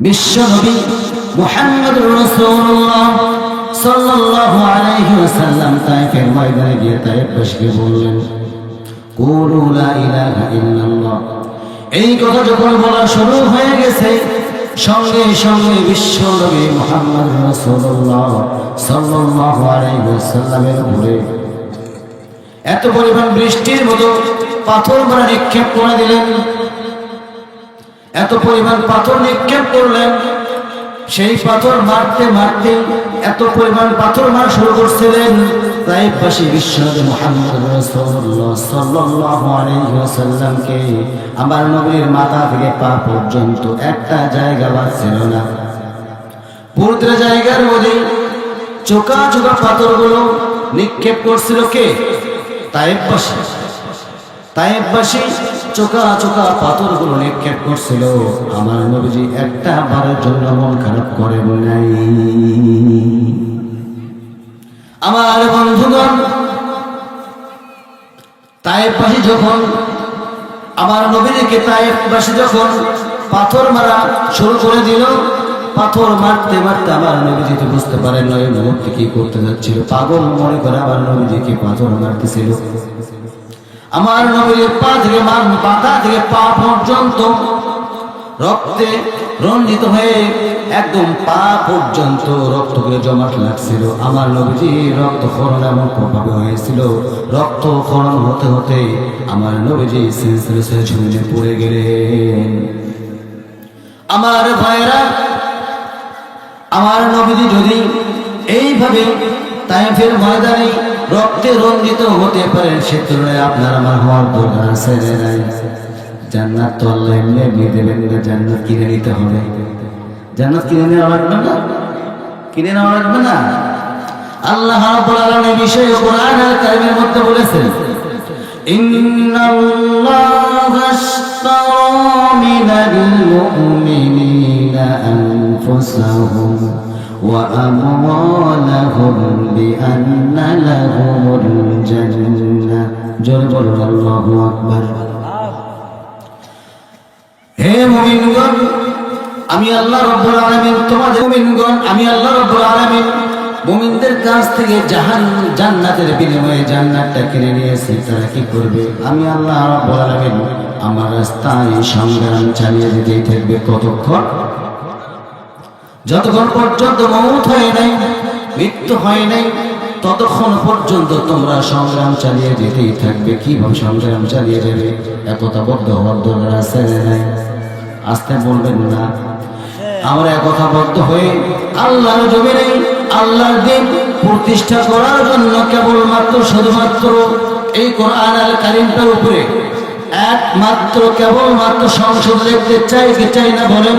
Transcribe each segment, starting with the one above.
বিশ্ব নবী মুহাম্মদ রাসূলুল্লাহ সাল্লাল্লাহু আলাইহি ওয়াসাল্লাম তাইফের ময়দানে গিয়ে তাইফবাসীকে বললেন, কুলু লা ইলাহা ইল্লাল্লাহ। এই কথা যখন বলা শুরু হয়ে গেছে, সঙ্গে সঙ্গে বিশ্ব নবী মুহাম্মদ রাসূলুল্লাহ সাল্লাল্লাহু আলাইহি ওয়াসাল্লামের উপরে এত পরিমাণ বৃষ্টির মতো পাথর মারা নিক্ষেপ করে দিলেন। এত পরিমাণ পাথর নিক্ষেপ করলেন, সেই পাথর মারতে মারতে এত পরিমাণ পাথর মার শুরু করছিলেন তাই পাশে বিশ্বনবী মুহাম্মদ সাল্লাল্লাহু আমার নবীর মাথা থেকে পা পর্যন্ত একটা জায়গা বাঁচছিল না। পুরোটা জায়গার মধ্যে চোকা চোকা পাথরগুলো নিক্ষেপ করছিল কে? তাইবাসী তাইবাসী চোকা চোকা পাথরগুলো নিক্ষেপ করছিল। আমার নবীজি একটা বারের জন্য মন খারাপ করে নাই আমার বন্ধুগণ তাইবাসী যখন, আমার নবীজিকে তাইবাসী যখন পাথর মারা শুরু করে দিল, পাথর মারতে মারতে আমার নবীজি তো বুঝতে পারেন নয় মুহূর্তে কি করতে যাচ্ছিল। পাগল মনে করে আমার নবীজিকে পাথর মারতেছিল। আমার নবীর পা থেকে মান পাতা থেকে পা পর্যন্ত রক্তে রঞ্জিত হয়ে একদম পা পর্যন্ত রক্ত করে জমাট লাগছিল। আমার নবীজি রক্ত খরণ এমন প্রভাবে হয়েছিল। রক্ত খরণ হতে হতে আমার নবীজি সেন্সেলেসে ঝুলে পড়ে গেলেন। আমার ভাইরা আমার নবীজি যদি এইভাবে তাইফের ময়দানে রক্তে রঞ্জিত হতে পারেন সে তুলনায় আপনার আমার হওয়ার দরকার আছে জান্নাত তো আল্লাহ এমনি এমনি দেবেন না, জান্নাত কিনে নিতে হবে। জান্নাত কিনে নেওয়া লাগবে না? কিনে নেওয়া লাগবে না? আল্লাহ রাব্বুল বিষয়ে কোরআন আর কারিমের মধ্যে বলেছেন, ইন্নাল্লাহা আশতারা মুমিনিনা আনফুসাহুম। وأموالهم بأن لهم الجنة جرب الله أكبر হে মুমিনগণ আমি আল্লাহ রব্বুল আলামিন তোমাদের মুমিনগণ আমি আল্লাহ রব্বুল আলামিন মুমিনদের কাছ থেকে জাহান জান্নাতের বিনিময়ে জান্নাতটা কিনে নিয়েছি তারা কি করবে আমি আল্লাহ রব্বুল আলামিন আমার রাস্তায় সংগ্রাম চালিয়ে যেতেই থাকবে কতক্ষণ যতক্ষণ পর্যন্ত মৌত হয় নাই, মৃত্যু হয় নাই, ততক্ষণ পর্যন্ত তোমরা সংগ্রাম চালিয়ে যেতেই থাকবে। কীভাবে সংগ্রাম চালিয়ে যাবে? একতা বদ্ধ হওয়ার দরকার আছে। নাই আসতে বলবেন না। আমরা একতা বদ্ধ হয়ে আল্লাহর জমিনে আল্লাহর দিন প্রতিষ্ঠা করার জন্য কেবলমাত্র শুধুমাত্র এই কোরআন আল কারিমটার উপরে একমাত্র কেবলমাত্র সংসদ দেখতে চাই কি চাই না বলেন?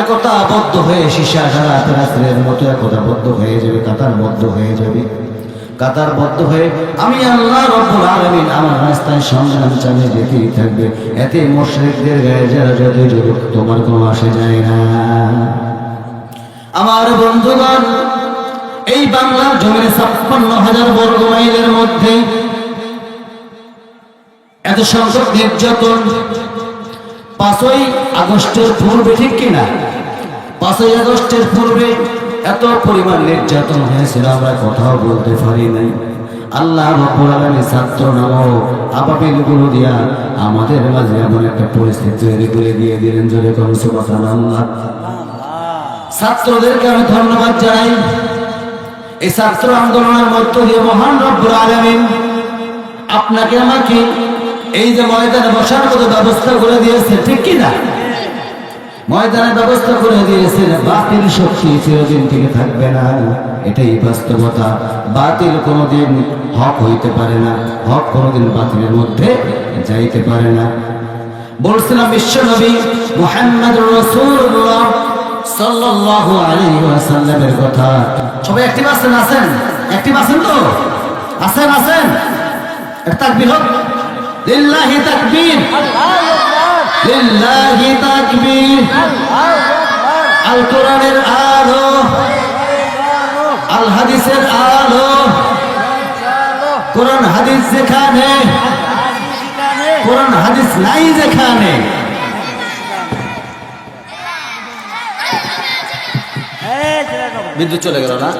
একতাবদ্ধ হয়ে সীসা সারা রাত্রের মতো একতাবদ্ধ হয়ে যাবে কাতারবদ্ধ হয়ে যাবে। কাতারবদ্ধ হয়ে আমি আল্লাহ রব্বুল আমার রাস্তায় সংগ্রাম চালিয়ে যেতেই থাকবে। এতে গায়ে যারা যুবক তোমার কোনো আসে যায় না। আমার বন্ধুগণ, এই বাংলার ছাপ্পান্ন হাজার বর্গ মাইলের মধ্যে এত সংখ্যক নির্যাতন পাঁচই আগস্টের পূর্বে ঠিক কিনা? পাঁচই আগস্টের পূর্বে এত পরিমাণ নির্যাতন হয়েছিল, আমরা কথাও বলতে পারি নাই। আল্লাহ রব্বুল আলামিন ছাত্র নামক দিয়া আমাদের মাঝে এমন একটা পরিস্থিতি তৈরি করে দিয়ে দিলেন, জোরে কোনো সুবহানাল্লাহ। ছাত্রদেরকে আমি ধন্যবাদ জানাই। এই ছাত্র আন্দোলনের মধ্য দিয়ে মহান রব্বুল আলামিন আপনাকে আমাকে এই যে ময়দানে বসার মতো ব্যবস্থা করে দিয়েছে, ঠিক কি না? ময়দানের ব্যবস্থা করে দিয়েছেন বাতিল শক্তি চিরদিন থেকে থাকবে না। এটাই বাস্তবতা। বাতিল কোনোদিন হক হইতে পারে না, হক কোনোদিন বাতিলের মধ্যে যাইতে পারে না। বলছিলাম, বিশ্ব নবী মোহাম্মদ রসুল্লাহ সাল্লাল্লাহু আলাইহি ওয়াসাল্লামের কথা। সবাই একটি আছেন? আছেন? একটি আছেন তো? আছেন আছেন? একটা হোক। লিল্লাহি তাকবীর। লিল্লাহি তাকবীর। আল কোরআনের আলো। আল হাদিসের আলো। কোরআন হাদিস যেখানে, কোরআন হাদিস নাই যেখানে। বিদ্যুৎ চলে গেল না?